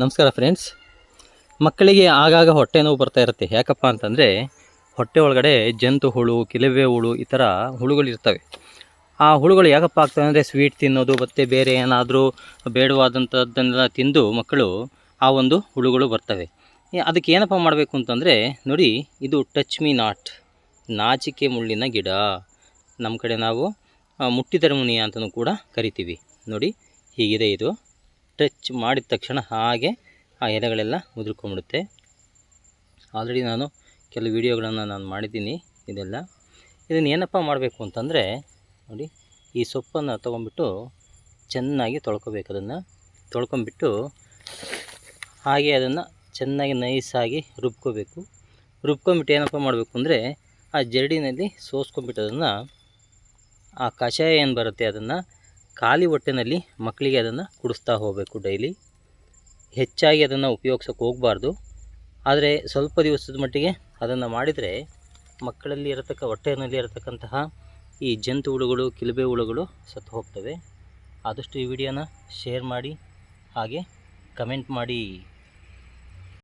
ನಮಸ್ಕಾರ ಫ್ರೆಂಡ್ಸ್ ಮಕ್ಕಳಿಗೆ ಆಗಾಗ ಹೊಟ್ಟೆ ನೋವು ಬರ್ತಾ ಇರುತ್ತೆ. ಯಾಕಪ್ಪ ಅಂತಂದರೆ ಹೊಟ್ಟೆ ಒಳಗಡೆ ಜಂತು ಹುಳು, ಕಿಲುಬೆ ಹುಳು ಈ ಥರ ಹುಳುಗಳು ಇರ್ತವೆ. ಆ ಹುಳುಗಳು ಯಾಕಪ್ಪ ಆಗ್ತವೆ ಅಂದರೆ ಸ್ವೀಟ್ ತಿನ್ನೋದು, ಮತ್ತು ಬೇರೆ ಏನಾದರೂ ಬೇಡವಾದಂಥದ್ದನ್ನೆಲ್ಲ ತಿಂದು ಮಕ್ಕಳು ಆ ಒಂದು ಹುಳುಗಳು ಬರ್ತವೆ. ಅದಕ್ಕೆ ಏನಪ್ಪ ಮಾಡಬೇಕು ಅಂತಂದರೆ ನೋಡಿ, ಇದು ಟಚ್ ಮೀ ನಾಟ್ ನಾಚಿಕೆ ಮುಳ್ಳಿನ ಗಿಡ. ನಮ್ಮ ಕಡೆ ನಾವು ಮುಟ್ಟಿದರ ಮುನಿಯ ಅಂತಲೂ ಕೂಡ ಕರಿತೀವಿ. ನೋಡಿ, ಹೀಗಿದೆ ಇದು. ಟಚ್ ಮಾಡಿದ ತಕ್ಷಣ ಹಾಗೆ ಆ ಎಲೆಗಳೆಲ್ಲ ಉದುರ್ಕೊಂಬಿಡುತ್ತೆ ಆಲ್ರೆಡಿ ನಾನು ಕೆಲವು ವಿಡಿಯೋಗಳನ್ನು ನಾನು ಮಾಡಿದ್ದೀನಿ ಇದೆಲ್ಲ. ಇದನ್ನು ಏನಪ್ಪ ಮಾಡಬೇಕು ಅಂತಂದರೆ, ನೋಡಿ, ಈ ಸೊಪ್ಪನ್ನು ತೊಗೊಂಬಿಟ್ಟು ಚೆನ್ನಾಗಿ ತೊಳ್ಕೊಬೇಕು ಅದನ್ನು. ತೊಳ್ಕೊಂಬಿಟ್ಟು ಹಾಗೆ ಅದನ್ನು ಚೆನ್ನಾಗಿ ನೈಸಾಗಿ ರುಬ್ಕೋಬೇಕು. ರುಬ್ಕೊಂಬಿಟ್ಟು ಏನಪ್ಪ ಮಾಡಬೇಕು ಅಂದರೆ, ಆ ಜರಡಿನಲ್ಲಿ ಸೋಸ್ಕೊಂಬಿಟ್ಟು ಅದನ್ನು ಆ ಕಷಾಯ ಏನು ಬರುತ್ತೆ ಅದನ್ನು ಖಾಲಿ ಹೊಟ್ಟೆನಲ್ಲಿ ಮಕ್ಕಳಿಗೆ ಅದನ್ನು ಕುಡಿಸ್ತಾ ಹೋಗಬೇಕು ಡೈಲಿ. ಹೆಚ್ಚಾಗಿ ಅದನ್ನು ಉಪಯೋಗಿಸೋಕೆ ಹೋಗಬಾರ್ದು. ಆದರೆ ಸ್ವಲ್ಪ ದಿವಸದ ಮಟ್ಟಿಗೆ ಅದನ್ನು ಮಾಡಿದರೆ ಮಕ್ಕಳಲ್ಲಿ ಇರತಕ್ಕ ಹೊಟ್ಟೆಯಲ್ಲಿ ಇರತಕ್ಕಂತಹ ಈ ಜಂತು ಹುಳುಗಳು, ಕಿಲುಬೆ ಹುಳುಗಳು ಸತ್ತು ಹೋಗ್ತವೆ. ಆದಷ್ಟು ಈ ವಿಡಿಯೋನ ಶೇರ್ ಮಾಡಿ, ಹಾಗೆ ಕಮೆಂಟ್ ಮಾಡಿ.